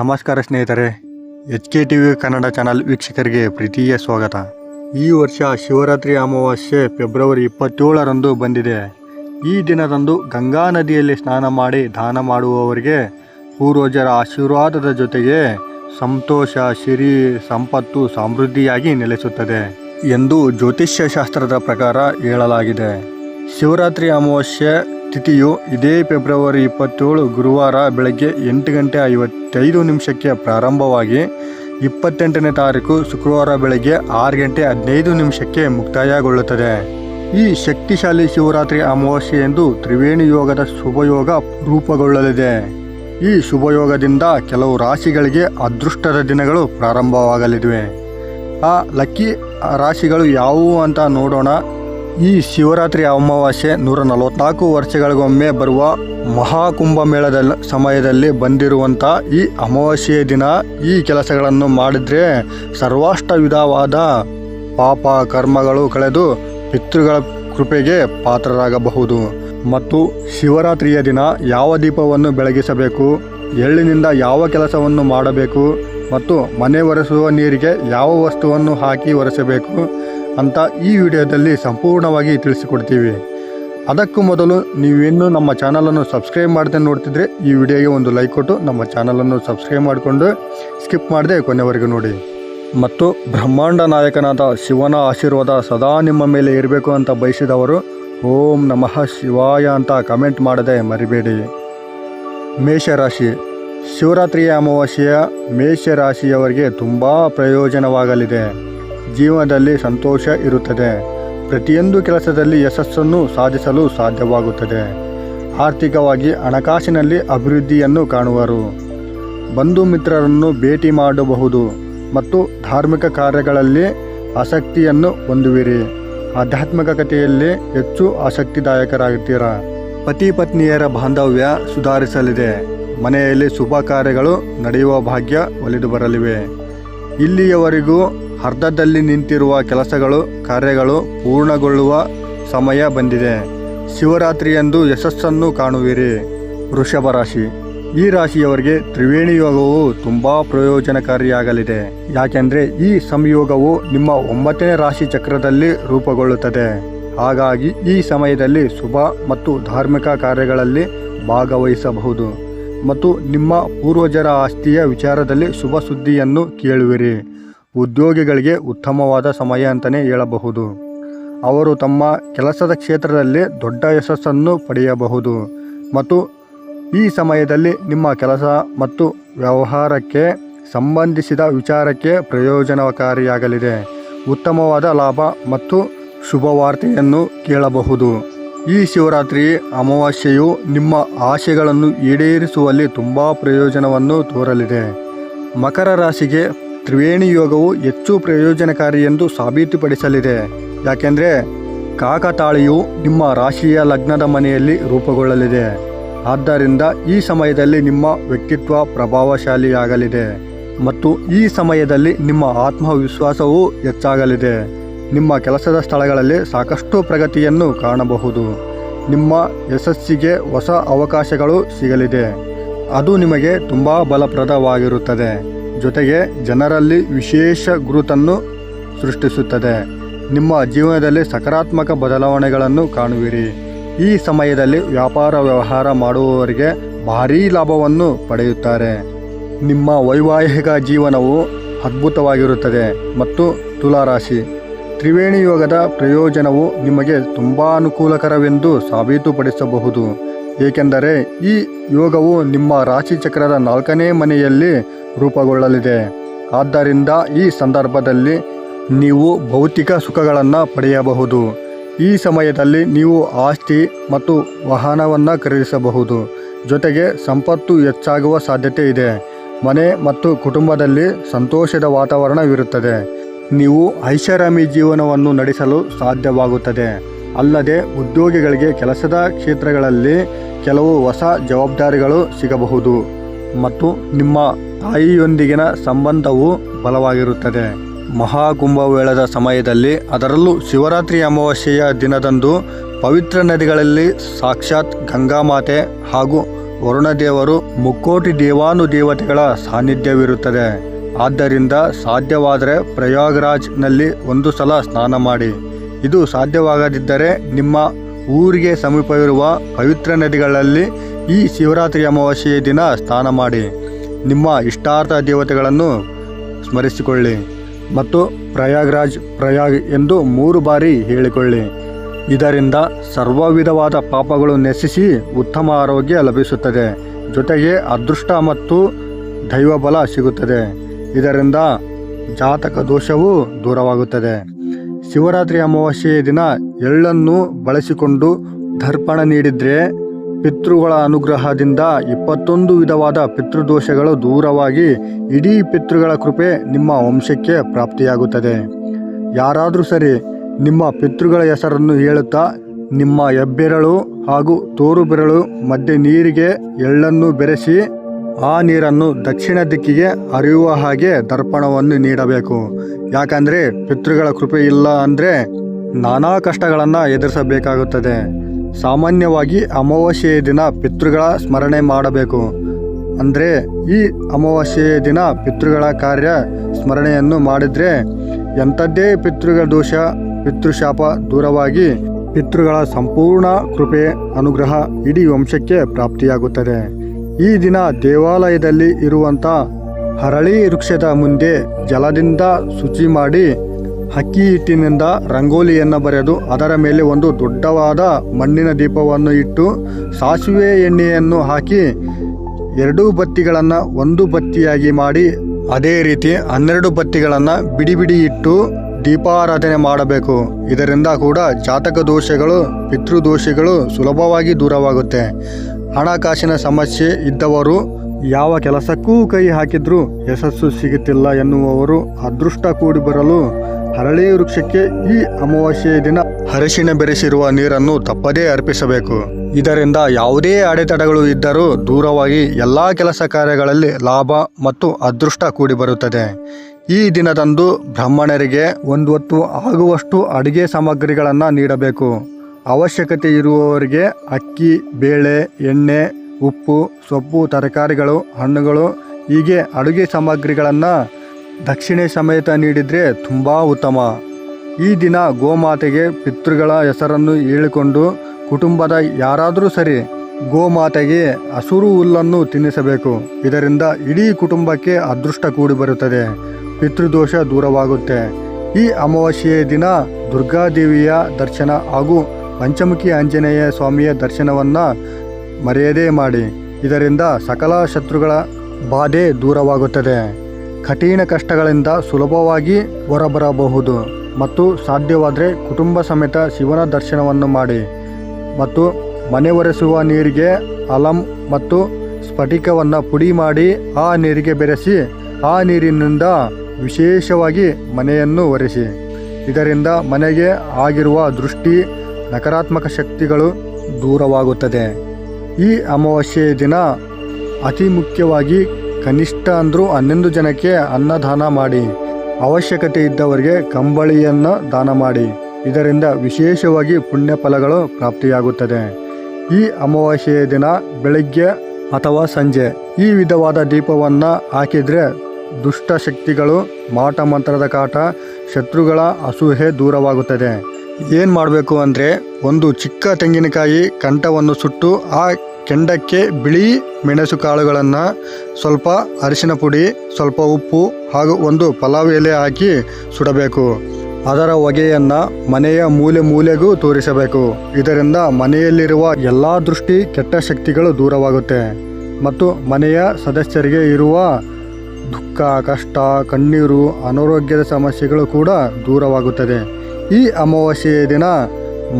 ನಮಸ್ಕಾರ ಸ್ನೇಹಿತರೆ H K T V Kannada channel ವೀಕ್ಷಕರಿಗೆ ಪ್ರೀತಿಯ ಸ್ವಾಗತ. ಈ ವರ್ಷ ಶಿವರಾತ್ರಿ ಅಮಾವಾಸ್ಯೆ ಫೆಬ್ರವರಿ ಇಪ್ಪತ್ತೇಳರಂದು ಬಂದಿದೆ. ಈ ದಿನದಂದು ಗಂಗಾ ನದಿಯಲ್ಲಿ ಸ್ನಾನ ಮಾಡಿ ದಾನ ಮಾಡುವವರಿಗೆ ಪೂರ್ವಜರ ಆಶೀರ್ವಾದದ ಜೊತೆಗೆ ಸಂತೋಷ, ಸಿರಿ, ಸಂಪತ್ತು, ಸಮೃದ್ಧಿಯಾಗಿ ನೆಲೆಸುತ್ತದೆ ಎಂದು ಜ್ಯೋತಿಷ್ಯ ಶಾಸ್ತ್ರದ ಪ್ರಕಾರ ಹೇಳಲಾಗಿದೆ. ಶಿವರಾತ್ರಿ ಅಮಾವಾಸ್ಯೆ ತಿಥಿಯು ಇದೇ ಫೆಬ್ರವರಿ ಇಪ್ಪತ್ತೇಳು ಗುರುವಾರ ಬೆಳಗ್ಗೆ ಎಂಟು ಗಂಟೆ ಐವತ್ತೈದು ನಿಮಿಷಕ್ಕೆ ಪ್ರಾರಂಭವಾಗಿ ಇಪ್ಪತ್ತೆಂಟನೇ ತಾರೀಕು ಶುಕ್ರವಾರ ಬೆಳಗ್ಗೆ ಆರು ಗಂಟೆ ಹದಿನೈದು ನಿಮಿಷಕ್ಕೆ ಮುಕ್ತಾಯಗೊಳ್ಳುತ್ತದೆ. ಈ ಶಕ್ತಿಶಾಲಿ ಶಿವರಾತ್ರಿ ಅಮಾವಾಸ್ಯೆ ಎಂದು ತ್ರಿವೇಣಿ ಯೋಗದ ಶುಭಯೋಗ ರೂಪುಗೊಳ್ಳಲಿದೆ. ಈ ಶುಭಯೋಗದಿಂದ ಕೆಲವು ರಾಶಿಗಳಿಗೆ ಅದೃಷ್ಟದ ದಿನಗಳು ಪ್ರಾರಂಭವಾಗಲಿವೆ. ಆ ಲಕ್ಕಿ ರಾಶಿಗಳು ಯಾವುವು ಅಂತ ನೋಡೋಣ. ಈ ಶಿವರಾತ್ರಿ ಅಮಾವಾಸ್ಯೆ ನೂರ ನಲವತ್ನಾಲ್ಕು ವರ್ಷಗಳಿಗೊಮ್ಮೆ ಬರುವ ಮಹಾಕುಂಭಮೇಳದ ಸಮಯದಲ್ಲಿ ಬಂದಿರುವಂಥ ಈ ಅಮಾವಾಸ್ಯೆಯ ದಿನ, ಈ ಕೆಲಸಗಳನ್ನು ಮಾಡಿದರೆ ಸರ್ವಾಷ್ಟ ವಿಧವಾದ ಪಾಪ ಕರ್ಮಗಳು ಕಳೆದು ಪಿತೃಗಳ ಕೃಪೆಗೆ ಪಾತ್ರರಾಗಬಹುದು. ಮತ್ತು ಶಿವರಾತ್ರಿಯ ದಿನ ಯಾವ ದೀಪವನ್ನು ಬೆಳಗಿಸಬೇಕು, ಎಳ್ಳಿನಿಂದ ಯಾವ ಕೆಲಸವನ್ನು ಮಾಡಬೇಕು, ಮತ್ತು ಮನೆ ಒರೆಸುವ ನೀರಿಗೆ ಯಾವ ವಸ್ತುವನ್ನು ಹಾಕಿ ಒರೆಸಬೇಕು ಅಂತ ಈ ವಿಡಿಯೋದಲ್ಲಿ ಸಂಪೂರ್ಣವಾಗಿ ತಿಳಿಸಿಕೊಡ್ತೀವಿ. ಅದಕ್ಕೂ ಮೊದಲು ನೀವಿನ್ನೂ ನಮ್ಮ ಚಾನಲನ್ನು ಸಬ್ಸ್ಕ್ರೈಬ್ ಮಾಡದೆ ನೋಡ್ತಿದ್ರೆ ಈ ವಿಡಿಯೋಗೆ ಒಂದು ಲೈಕ್ ಕೊಟ್ಟು ನಮ್ಮ ಚಾನಲನ್ನು ಸಬ್ಸ್ಕ್ರೈಬ್ ಮಾಡಿಕೊಂಡು ಸ್ಕಿಪ್ ಮಾಡದೆ ಕೊನೆವರೆಗೂ ನೋಡಿ. ಮತ್ತು ಬ್ರಹ್ಮಾಂಡ ನಾಯಕನಾದ ಶಿವನ ಆಶೀರ್ವಾದ ಸದಾ ನಿಮ್ಮ ಮೇಲೆ ಇರಬೇಕು ಅಂತ ಬಯಸಿದವರು, ಓಂ ನಮಃ ಶಿವಾಯ ಅಂತ ಕಮೆಂಟ್ ಮಾಡದೆ ಮರಿಬೇಡಿ. ಮೇಷರಾಶಿ ಶಿವರಾತ್ರಿಯ ಅಮಾವಾಸ್ಯೆಯ ಮೇಷರಾಶಿಯವರಿಗೆ ತುಂಬ ಪ್ರಯೋಜನವಾಗಲಿದೆ. ಜೀವನದಲ್ಲಿ ಸಂತೋಷ ಇರುತ್ತದೆ. ಪ್ರತಿಯೊಂದು ಕೆಲಸದಲ್ಲಿ ಯಶಸ್ಸನ್ನು ಸಾಧಿಸಲು ಸಾಧ್ಯವಾಗುತ್ತದೆ. ಆರ್ಥಿಕವಾಗಿ ಹಣಕಾಸಿನಲ್ಲಿ ಅಭಿವೃದ್ಧಿಯನ್ನು ಕಾಣುವರು. ಬಂಧು ಮಿತ್ರರನ್ನು ಭೇಟಿ ಮಾಡಬಹುದು ಮತ್ತು ಧಾರ್ಮಿಕ ಕಾರ್ಯಗಳಲ್ಲಿ ಆಸಕ್ತಿಯನ್ನು ಹೊಂದುವಿರಿ. ಆಧ್ಯಾತ್ಮಿಕತೆಯಲ್ಲಿ ಹೆಚ್ಚು ಆಸಕ್ತಿದಾಯಕರಾಗುತ್ತೀರ? ಪತಿ ಪತ್ನಿಯರ ಬಾಂಧವ್ಯ ಸುಧಾರಿಸಲಿದೆ. ಮನೆಯಲ್ಲಿ ಶುಭ ಕಾರ್ಯಗಳು ನಡೆಯುವ ಭಾಗ್ಯ ಒಲಿದು ಬರಲಿವೆ. ಇಲ್ಲಿಯವರೆಗೂ ಅರ್ಧದಲ್ಲಿ ನಿಂತಿರುವ ಕೆಲಸಗಳು, ಕಾರ್ಯಗಳು ಪೂರ್ಣಗೊಳ್ಳುವ ಸಮಯ ಬಂದಿದೆ. ಶಿವರಾತ್ರಿಯಂದು ಯಶಸ್ಸನ್ನು ಕಾಣುವಿರಿ. ವೃಷಭ ರಾಶಿ. ಈ ರಾಶಿಯವರಿಗೆ ತ್ರಿವೇಣಿ ಯೋಗವು ತುಂಬ ಪ್ರಯೋಜನಕಾರಿಯಾಗಲಿದೆ. ಯಾಕೆಂದರೆ ಈ ಸಂಯೋಗವು ನಿಮ್ಮ ಒಂಬತ್ತನೇ ರಾಶಿ ಚಕ್ರದಲ್ಲಿ ರೂಪುಗೊಳ್ಳುತ್ತದೆ. ಹಾಗಾಗಿ ಈ ಸಮಯದಲ್ಲಿ ಶುಭ ಮತ್ತು ಧಾರ್ಮಿಕ ಕಾರ್ಯಗಳಲ್ಲಿ ಭಾಗವಹಿಸಬಹುದು. ಮತ್ತು ನಿಮ್ಮ ಪೂರ್ವಜರ ಆಸ್ತಿಯ ವಿಚಾರದಲ್ಲಿ ಶುಭ ಸುದ್ದಿಯನ್ನು ಕೇಳುವಿರಿ. ಉದ್ಯೋಗಿಗಳಿಗೆ ಉತ್ತಮವಾದ ಸಮಯ ಅಂತಲೇ ಹೇಳಬಹುದು. ಅವರು ತಮ್ಮ ಕೆಲಸದ ಕ್ಷೇತ್ರದಲ್ಲಿ ದೊಡ್ಡ ಯಶಸ್ಸನ್ನು ಪಡೆಯಬಹುದು. ಮತ್ತು ಈ ಸಮಯದಲ್ಲಿ ನಿಮ್ಮ ಕೆಲಸ ಮತ್ತು ವ್ಯವಹಾರಕ್ಕೆ ಸಂಬಂಧಿಸಿದ ವಿಚಾರಕ್ಕೆ ಪ್ರಯೋಜನಕಾರಿಯಾಗಲಿದೆ. ಉತ್ತಮವಾದ ಲಾಭ ಮತ್ತು ಶುಭವಾರ್ತೆಯನ್ನು ಕೇಳಬಹುದು. ಈ ಶಿವರಾತ್ರಿ ಅಮಾವಾಸ್ಯೆಯು ನಿಮ್ಮ ಆಶೆಗಳನ್ನು ಈಡೇರಿಸುವಲ್ಲಿ ತುಂಬ ಪ್ರಯೋಜನವನ್ನು ತೋರಲಿದೆ. ಮಕರ ರಾಶಿಗೆ ತ್ರಿವೇಣಿ ಯೋಗವು ಹೆಚ್ಚು ಪ್ರಯೋಜನಕಾರಿ ಎಂದು ಸಾಬೀತುಪಡಿಸಲಿದೆ. ಯಾಕೆಂದರೆ ಕಾಕತಾಳಿಯು ನಿಮ್ಮ ರಾಶಿಯ ಲಗ್ನದ ಮನೆಯಲ್ಲಿ ರೂಪುಗೊಳ್ಳಲಿದೆ. ಆದ್ದರಿಂದ ಈ ಸಮಯದಲ್ಲಿ ನಿಮ್ಮ ವ್ಯಕ್ತಿತ್ವ ಪ್ರಭಾವಶಾಲಿಯಾಗಲಿದೆ. ಮತ್ತು ಈ ಸಮಯದಲ್ಲಿ ನಿಮ್ಮ ಆತ್ಮವಿಶ್ವಾಸವೂ ಹೆಚ್ಚಾಗಲಿದೆ. ನಿಮ್ಮ ಕೆಲಸದ ಸ್ಥಳಗಳಲ್ಲಿ ಸಾಕಷ್ಟು ಪ್ರಗತಿಯನ್ನು ಕಾಣಬಹುದು. ನಿಮ್ಮ ಯಶಸ್ಸಿಗೆ ಹೊಸ ಅವಕಾಶಗಳು ಸಿಗಲಿದೆ. ಅದು ನಿಮಗೆ ತುಂಬ ಬಲಪ್ರದವಾಗಿರುತ್ತದೆ. ಜೊತೆಗೆ ಜನರಲ್ಲಿ ವಿಶೇಷ ಗುರುತನ್ನು ಸೃಷ್ಟಿಸುತ್ತದೆ. ನಿಮ್ಮ ಜೀವನದಲ್ಲಿ ಸಕಾರಾತ್ಮಕ ಬದಲಾವಣೆಗಳನ್ನು ಕಾಣುವಿರಿ. ಈ ಸಮಯದಲ್ಲಿ ವ್ಯಾಪಾರ ವ್ಯವಹಾರ ಮಾಡುವವರಿಗೆ ಭಾರೀ ಲಾಭವನ್ನು ಪಡೆಯುತ್ತಾರೆ. ನಿಮ್ಮ ವೈವಾಹಿಕ ಜೀವನವು ಅದ್ಭುತವಾಗಿರುತ್ತದೆ ಮತ್ತು ತುಲಾರಾಶಿ. ತ್ರಿವೇಣಿ ಯೋಗದ ಪ್ರಯೋಜನವು ನಿಮಗೆ ತುಂಬ ಅನುಕೂಲಕರವೆಂದು ಸಾಬೀತುಪಡಿಸಬಹುದು. ಏಕೆಂದರೆ ಈ ಯೋಗವು ನಿಮ್ಮ ರಾಶಿಚಕ್ರದ ನಾಲ್ಕನೇ ಮನೆಯಲ್ಲಿ ರೂಪುಗೊಳ್ಳಲಿದೆ. ಆದ್ದರಿಂದ ಈ ಸಂದರ್ಭದಲ್ಲಿ ನೀವು ಭೌತಿಕ ಸುಖಗಳನ್ನು ಪಡೆಯಬಹುದು. ಈ ಸಮಯದಲ್ಲಿ ನೀವು ಆಸ್ತಿ ಮತ್ತು ವಾಹನವನ್ನು ಖರೀದಿಸಬಹುದು. ಜೊತೆಗೆ ಸಂಪತ್ತು ಹೆಚ್ಚಾಗುವ ಸಾಧ್ಯತೆ ಇದೆ. ಮನೆ ಮತ್ತು ಕುಟುಂಬದಲ್ಲಿ ಸಂತೋಷದ ವಾತಾವರಣವಿರುತ್ತದೆ. ನೀವು ಐಷಾರಾಮಿ ಜೀವನವನ್ನು ನಡೆಸಲು ಸಾಧ್ಯವಾಗುತ್ತದೆ. ಅಲ್ಲದೆ ಉದ್ಯೋಗಿಗಳಿಗೆ ಕೆಲಸದ ಕ್ಷೇತ್ರಗಳಲ್ಲಿ ಕೆಲವು ಹೊಸ ಜವಾಬ್ದಾರಿಗಳು ಸಿಗಬಹುದು ಮತ್ತು ನಿಮ್ಮ ತಾಯಿಯೊಂದಿಗಿನ ಸಂಬಂಧವು ಬಲವಾಗಿರುತ್ತದೆ. ಮಹಾಕುಂಭಮೇಳದ ಸಮಯದಲ್ಲಿ ಅದರಲ್ಲೂ ಶಿವರಾತ್ರಿ ಅಮಾವಾಸ್ಯೆಯ ದಿನದಂದು ಪವಿತ್ರ ನದಿಗಳಲ್ಲಿ ಸಾಕ್ಷಾತ್ ಗಂಗಾಮಾತೆ ಹಾಗೂ ವರುಣದೇವರು ಮುಕ್ಕೋಟಿ ದೇವಾನುದೇವತೆಗಳ ಸಾನ್ನಿಧ್ಯವಿರುತ್ತದೆ. ಆದ್ದರಿಂದ ಸಾಧ್ಯವಾದರೆ ಪ್ರಯಾಗ್ರಾಜ್ನಲ್ಲಿ ಒಂದು ಸಲ ಸ್ನಾನ ಮಾಡಿ. ಇದು ಸಾಧ್ಯವಾಗದಿದ್ದರೆ ನಿಮ್ಮ ಊರಿಗೆ ಸಮೀಪವಿರುವ ಪವಿತ್ರ ನದಿಗಳಲ್ಲಿ ಈ ಶಿವರಾತ್ರಿ ಅಮಾವಾಸ್ಯೆಯ ದಿನ ಸ್ನಾನ ಮಾಡಿ. ನಿಮ್ಮ ಇಷ್ಟಾರ್ಥ ದೇವತೆಗಳನ್ನು ಸ್ಮರಿಸಿಕೊಳ್ಳಿ ಮತ್ತು ಪ್ರಯಾಗ್ರಾಜ್ ಪ್ರಯಾಗ್ ಎಂದು ಮೂರು ಬಾರಿ ಹೇಳಿಕೊಳ್ಳಿ. ಇದರಿಂದ ಸರ್ವ ವಿಧವಾದ ಪಾಪಗಳು ನೆಸಿಸಿ ಉತ್ತಮ ಆರೋಗ್ಯ ಲಭಿಸುತ್ತದೆ. ಜೊತೆಗೆ ಅದೃಷ್ಟ ಮತ್ತು ದೈವಬಲ ಸಿಗುತ್ತದೆ. ಇದರಿಂದ ಜಾತಕ ದೋಷವೂ ದೂರವಾಗುತ್ತದೆ. ಶಿವರಾತ್ರಿ ಅಮಾವಾಸ್ಯೆಯ ದಿನ ಎಳ್ಳನ್ನು ಬಳಸಿಕೊಂಡು ದರ್ಪಣ ನೀಡಿದರೆ ಪಿತೃಗಳ ಅನುಗ್ರಹದಿಂದ ಇಪ್ಪತ್ತೊಂದು ವಿಧವಾದ ಪಿತೃದೋಷಗಳು ದೂರವಾಗಿ ಇಡೀ ಪಿತೃಗಳ ಕೃಪೆ ನಿಮ್ಮ ವಂಶಕ್ಕೆ ಪ್ರಾಪ್ತಿಯಾಗುತ್ತದೆ. ಯಾರಾದರೂ ಸರಿ ನಿಮ್ಮ ಪಿತೃಗಳ ಹೆಸರನ್ನು ಹೇಳುತ್ತಾ ನಿಮ್ಮ ಹೆಬ್ಬೆರಳು ಹಾಗೂ ತೋರು ಬೆರಳು ಮಧ್ಯೆ ನೀರಿಗೆ ಎಳ್ಳನ್ನು ಬೆರೆಸಿ ಆ ನೀರನ್ನು ದಕ್ಷಿಣ ದಿಕ್ಕಿಗೆ ಹರಿಯುವ ಹಾಗೆ ದರ್ಪಣವನ್ನು ನೀಡಬೇಕು. ಯಾಕಂದರೆ ಪಿತೃಗಳ ಕೃಪೆ ಇಲ್ಲ ಅಂದರೆ ನಾನಾ ಕಷ್ಟಗಳನ್ನು ಎದುರಿಸಬೇಕಾಗುತ್ತದೆ. ಸಾಮಾನ್ಯವಾಗಿ ಅಮಾವಾಸ್ಯೆಯ ದಿನ ಪಿತೃಗಳ ಸ್ಮರಣೆ ಮಾಡಬೇಕು. ಅಂದರೆ ಈ ಅಮಾವಾಸ್ಯೆಯ ದಿನ ಪಿತೃಗಳ ಕಾರ್ಯ ಸ್ಮರಣೆಯನ್ನು ಮಾಡಿದರೆ ಎಂಥದ್ದೇ ಪಿತೃಗಳ ದೋಷ, ಪಿತೃಶಾಪ ದೂರವಾಗಿ ಪಿತೃಗಳ ಸಂಪೂರ್ಣ ಕೃಪೆ, ಅನುಗ್ರಹ ಇಡೀ ವಂಶಕ್ಕೆ ಪ್ರಾಪ್ತಿಯಾಗುತ್ತದೆ. ಈ ದಿನ ದೇವಾಲಯದಲ್ಲಿ ಇರುವಂಥ ಹರಳಿ ವೃಕ್ಷದ ಮುಂದೆ ಜಲದಿಂದ ಶುಚಿ ಮಾಡಿ ಅಕ್ಕಿ ಹಿಟ್ಟಿನಿಂದ ರಂಗೋಲಿಯನ್ನು ಬರೆದು ಅದರ ಮೇಲೆ ಒಂದು ದೊಡ್ಡವಾದ ಮಣ್ಣಿನ ದೀಪವನ್ನು ಇಟ್ಟು ಸಾಸಿವೆ ಎಣ್ಣೆಯನ್ನು ಹಾಕಿ ಎರಡೂ ಬತ್ತಿಗಳನ್ನು ಒಂದು ಬತ್ತಿಯಾಗಿ ಮಾಡಿ ಅದೇ ರೀತಿ ಹನ್ನೆರಡು ಬತ್ತಿಗಳನ್ನು ಬಿಡಿ ಬಿಡಿ ಇಟ್ಟು ದೀಪಾರಾಧನೆ ಮಾಡಬೇಕು. ಇದರಿಂದ ಕೂಡ ಜಾತಕ ದೋಷಗಳು ಪಿತೃದೋಷಗಳು ಸುಲಭವಾಗಿ ದೂರವಾಗುತ್ತೆ. ಹಣಕಾಸಿನ ಸಮಸ್ಯೆ ಇದ್ದವರು ಯಾವ ಕೆಲಸಕ್ಕೂ ಕೈ ಹಾಕಿದ್ರೂ ಯಶಸ್ಸು ಸಿಗುತ್ತಿಲ್ಲ ಎನ್ನುವವರು ಅದೃಷ್ಟ ಕೂಡಿ ಬರಲು ಹರಳಿ ವೃಕ್ಷಕ್ಕೆ ಈ ಅಮಾವಾಸ್ಯೆಯ ದಿನ ಅರಿಶಿಣ ಬೆರೆಸಿರುವ ನೀರನ್ನು ತಪ್ಪದೇ ಅರ್ಪಿಸಬೇಕು. ಇದರಿಂದ ಯಾವುದೇ ಅಡೆತಡೆಗಳು ಇದ್ದರೂ ದೂರವಾಗಿ ಎಲ್ಲ ಕೆಲಸ ಕಾರ್ಯಗಳಲ್ಲಿ ಲಾಭ ಮತ್ತು ಅದೃಷ್ಟ ಕೂಡಿ ಬರುತ್ತದೆ ಈ ದಿನದಂದು ಬ್ರಾಹ್ಮಣರಿಗೆ ಒಂದು ಹೊತ್ತು ಆಗುವಷ್ಟು ಅಡುಗೆ ಸಾಮಗ್ರಿಗಳನ್ನು ನೀಡಬೇಕು. ಅವಶ್ಯಕತೆ ಇರುವವರಿಗೆ ಅಕ್ಕಿ, ಬೇಳೆ, ಎಣ್ಣೆ, ಉಪ್ಪು, ಸೊಪ್ಪು, ತರಕಾರಿಗಳು, ಹಣ್ಣುಗಳು, ಹೀಗೆ ಅಡುಗೆ ಸಾಮಗ್ರಿಗಳನ್ನು ದಕ್ಷಿಣೆ ಸಮೇತ ನೀಡಿದರೆ ತುಂಬ ಉತ್ತಮ. ಈ ದಿನ ಗೋಮಾತೆಗೆ ಪಿತೃಗಳ ಹೆಸರನ್ನು ಹೇಳಿಕೊಂಡು ಕುಟುಂಬದ ಯಾರಾದರೂ ಸರಿ ಗೋಮಾತೆಗೆ ಹಸುರು ಹುಲ್ಲನ್ನು ತಿನ್ನಿಸಬೇಕು. ಇದರಿಂದ ಇಡೀ ಕುಟುಂಬಕ್ಕೆ ಅದೃಷ್ಟ ಕೂಡಿ ಬರುತ್ತದೆ. ಪಿತೃದೋಷ ದೂರವಾಗುತ್ತೆ. ಈ ಅಮಾವಾಸ್ಯೆಯ ದಿನ ದುರ್ಗಾದೇವಿಯ ದರ್ಶನ ಹಾಗೂ ಪಂಚಮುಖಿ ಆಂಜನೇಯ ಸ್ವಾಮಿಯ ದರ್ಶನವನ್ನು ಮರೆಯದೇ ಮಾಡಿ. ಇದರಿಂದ ಸಕಲ ಶತ್ರುಗಳ ಬಾಧೆ ದೂರವಾಗುತ್ತದೆ. ಕಠಿಣ ಕಷ್ಟಗಳಿಂದ ಸುಲಭವಾಗಿ ಹೊರಬರಬಹುದು ಮತ್ತು ಸಾಧ್ಯವಾದರೆ ಕುಟುಂಬ ಸಮೇತ ಶಿವನ ದರ್ಶನವನ್ನು ಮಾಡಿ ಮತ್ತು ಮನೆ ಒರೆಸುವ ನೀರಿಗೆ ಅಲಂ ಮತ್ತು ಸ್ಫಟಿಕವನ್ನು ಪುಡಿ ಮಾಡಿ ಆ ನೀರಿಗೆ ಬೆರೆಸಿ ಆ ನೀರಿನಿಂದ ವಿಶೇಷವಾಗಿ ಮನೆಯನ್ನು ಒರೆಸಿ. ಇದರಿಂದ ಮನೆಗೆ ಆಗಿರುವ ದೃಷ್ಟಿ ನಕಾರಾತ್ಮಕ ಶಕ್ತಿಗಳು ದೂರವಾಗುತ್ತದೆ. ಈ ಅಮಾವಾಸ್ಯೆಯ ದಿನ ಅತಿ ಮುಖ್ಯವಾಗಿ ಕನಿಷ್ಠ ಅಂದರೂ ಹನ್ನೊಂದು ಜನಕ್ಕೆ ಅನ್ನದಾನ ಮಾಡಿ. ಅವಶ್ಯಕತೆ ಇದ್ದವರಿಗೆ ಕಂಬಳಿಯನ್ನು ದಾನ ಮಾಡಿ. ಇದರಿಂದ ವಿಶೇಷವಾಗಿ ಪುಣ್ಯ ಫಲಗಳು ಪ್ರಾಪ್ತಿಯಾಗುತ್ತದೆ. ಈ ಅಮಾವಾಸ್ಯೆಯ ದಿನ ಬೆಳಗ್ಗೆ ಅಥವಾ ಸಂಜೆ ಈ ವಿಧವಾದ ದೀಪವನ್ನು ಹಾಕಿದರೆ ದುಷ್ಟ ಶಕ್ತಿಗಳು ಮಾಟ ಮಂತ್ರದ ಕಾಟ ಶತ್ರುಗಳ ಅಸೂಹೆ ದೂರವಾಗುತ್ತದೆ. ಏನು ಮಾಡಬೇಕು ಅಂದರೆ ಒಂದು ಚಿಕ್ಕ ತೆಂಗಿನಕಾಯಿ ಕಂಠವನ್ನು ಸುಟ್ಟು ಆ ಕೆಂಡಕ್ಕೆ ಬಿಳಿ ಮೆಣಸು ಕಾಳುಗಳನ್ನು ಸ್ವಲ್ಪ ಅರಿಶಿನ ಪುಡಿ, ಸ್ವಲ್ಪ ಉಪ್ಪು ಹಾಗೂ ಒಂದು ಪಲಾವ್ ಎಲೆ ಹಾಕಿ ಸುಡಬೇಕು. ಅದರ ಹೊಗೆಯನ್ನು ಮನೆಯ ಮೂಲೆ ಮೂಲೆಗೂ ತೋರಿಸಬೇಕು. ಇದರಿಂದ ಮನೆಯಲ್ಲಿರುವ ಎಲ್ಲ ದೃಷ್ಟಿ ಕೆಟ್ಟ ಶಕ್ತಿಗಳು ದೂರವಾಗುತ್ತೆ ಮತ್ತು ಮನೆಯ ಸದಸ್ಯರಿಗೆ ಇರುವ ದುಃಖ, ಕಷ್ಟ, ಕಣ್ಣೀರು, ಅನಾರೋಗ್ಯದ ಸಮಸ್ಯೆಗಳು ಕೂಡ ದೂರವಾಗುತ್ತದೆ. ಈ ಅಮಾವಾಸ್ಯೆಯ ದಿನ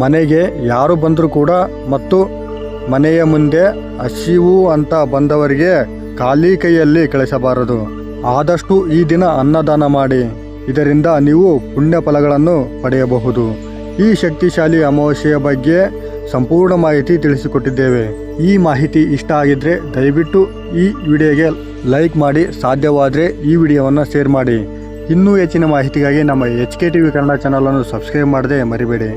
ಮನೆಗೆ ಯಾರು ಬಂದರೂ ಕೂಡ ಮತ್ತು ಮನೆಯ ಮುಂದೆ ಹಸಿವು ಅಂತ ಬಂದವರಿಗೆ ಖಾಲಿ ಕೈಯಲ್ಲಿ ಕಳಿಸಬಾರದು. ಆದಷ್ಟು ಈ ದಿನ ಅನ್ನದಾನ ಮಾಡಿ. ಇದರಿಂದ ನೀವು ಪುಣ್ಯ ಫಲಗಳನ್ನು ಪಡೆಯಬಹುದು. ಈ ಶಕ್ತಿಶಾಲಿ ಅಮಾವಾಸ್ಯೆಯ ಬಗ್ಗೆ ಸಂಪೂರ್ಣ ಮಾಹಿತಿ ತಿಳಿಸಿಕೊಟ್ಟಿದ್ದೇವೆ. ಈ ಮಾಹಿತಿ ಇಷ್ಟ ಆಗಿದ್ರೆ ದಯವಿಟ್ಟು ಈ ವಿಡಿಯೋಗೆ ಲೈಕ್ ಮಾಡಿ. ಸಾಧ್ಯವಾದರೆ ಈ ವಿಡಿಯೋವನ್ನು ಶೇರ್ ಮಾಡಿ. ಇನ್ನೂ ಹೆಚ್ಚಿನ ಮಾಹಿತಿಗಾಗಿ ನಮ್ಮ H K T V Kannada ಚಾನಲನ್ನು ಸಬ್ಸ್ಕ್ರೈಬ್ ಮಾಡದೆ ಮರಿಬೇಡಿ.